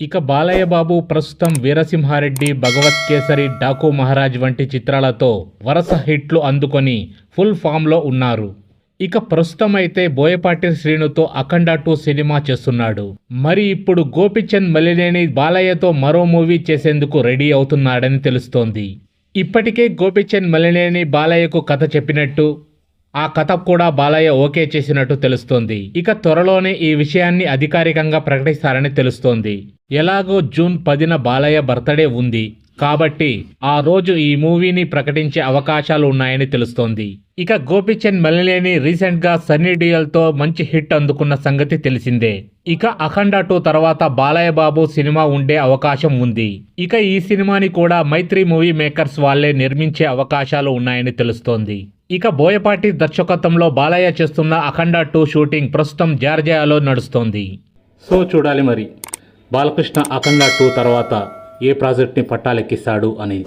ఇక బాలయ్య బాబు ప్రస్తుతం వీరసింహారెడ్డి భగవత్ కేసరి డాకు మహారాజ్ వంటి చిత్రాలతో వరుస హిట్లు అందుకొని ఫుల్ ఫామ్లో ఉన్నారు. ఇక ప్రస్తుతం అయితే బోయపాటి శ్రీనుతో అఖండ టూ సినిమా చేస్తున్నాడు. మరి ఇప్పుడు గోపిచంద్ మలినేని బాలయ్యతో మరో మూవీ చేసేందుకు రెడీ అవుతున్నాడని తెలుస్తోంది. ఇప్పటికే గోపిచంద్ మలినేని బాలయ్యకు కథ చెప్పినట్టు ఆ కథ కూడా బాలయ్య ఓకే చేసినట్టు తెలుస్తోంది. ఇక త్వరలోనే ఈ విషయాన్ని అధికారికంగా ప్రకటిస్తారని తెలుస్తోంది. ఎలాగో జూన్ పదిన బాలయ్య బర్త్డే ఉంది. కాబట్టి ఆ రోజు ఈ మూవీని ప్రకటించే అవకాశాలు ఉన్నాయని తెలుస్తోంది. ఇక గోపిచంద్ మలినేని రీసెంట్గా సన్నీ డియల్తో మంచి హిట్ అందుకున్న సంగతి తెలిసిందే. ఇక అఖండ టూ తర్వాత బాలయ్య బాబు సినిమా ఉండే అవకాశం ఉంది. ఇక ఈ సినిమాని కూడా మైత్రి మూవీ మేకర్స్ వాళ్ళే నిర్మించే అవకాశాలు ఉన్నాయని తెలుస్తోంది. ఇక బోయపాటి దర్శకత్వంలో బాలయ్య చేస్తున్న అఖండ టూ షూటింగ్ ప్రస్తుతం జార్జియాలో నడుస్తోంది. సో చూడాలి మరి. బాలకృష్ణ అఖండ టూ తర్వాత ఏ ప్రాజెక్ట్ని పట్టాలెక్కిస్తాడు అనేది.